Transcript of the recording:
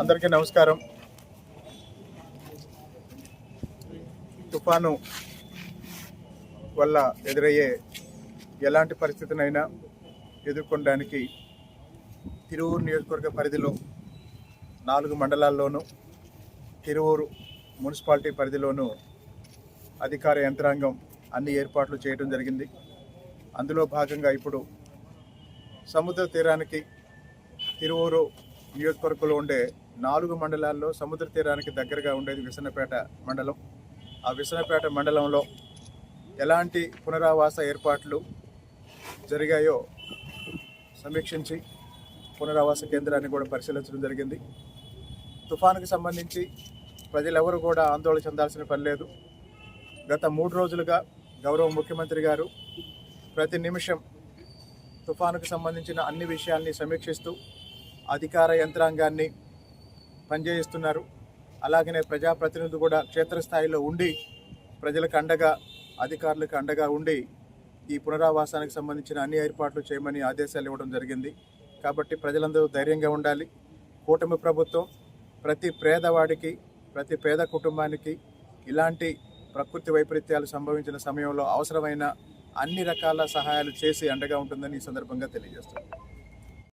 అందరికీ నమస్కారం. తుఫాను వల్ల ఎదురయ్యే ఎలాంటి పరిస్థితినైనా ఎదుర్కొనడానికి తిరువూరు నియోజకవర్గ పరిధిలో నాలుగు మండలాల్లోనూ తిరువూరు మున్సిపాలిటీ పరిధిలోనూ అధికార యంత్రాంగం అన్ని ఏర్పాట్లు చేయడం జరిగింది. అందులో భాగంగా ఇప్పుడు సముద్ర తీరానికి తిరువూరు నియోజకవర్గంలో ఉండే నాలుగు మండలాల్లో సముద్ర తీరానికి దగ్గరగా ఉండేది విసనపేట మండలం. ఆ విసనపేట మండలంలో ఎలాంటి పునరావాస ఏర్పాట్లు జరిగాయో సమీక్షించి పునరావాస కేంద్రాన్ని కూడా పరిశీలించడం జరిగింది. తుఫానుకు సంబంధించి ప్రజలెవరూ కూడా ఆందోళన చెందాల్సిన పని లేదు. గత మూడు రోజులుగా గౌరవ ముఖ్యమంత్రి గారు ప్రతి నిమిషం తుఫానుకు సంబంధించిన అన్ని విషయాల్ని సమీక్షిస్తూ అధికార యంత్రాంగాన్ని పనిచేయిస్తున్నారు. అలాగనే ప్రజాప్రతినిధులు కూడా క్షేత్రస్థాయిలో ఉండి ప్రజలకు అండగా అధికారులకు అండగా ఉండి ఈ పునరావాసానికి సంబంధించిన అన్ని ఏర్పాట్లు చేయమని ఆదేశాలు ఇవ్వడం జరిగింది. కాబట్టి ప్రజలందరూ ధైర్యంగా ఉండాలి. కూటమి ప్రభుత్వం ప్రతి పేదవాడికి ప్రతి పేద కుటుంబానికి ఇలాంటి ప్రకృతి వైపరీత్యాలు సంభవించిన సమయంలో అవసరమైన అన్ని రకాల సహాయాలు చేసి అండగా ఉంటుందని ఈ సందర్భంగా తెలియజేస్తున్నాను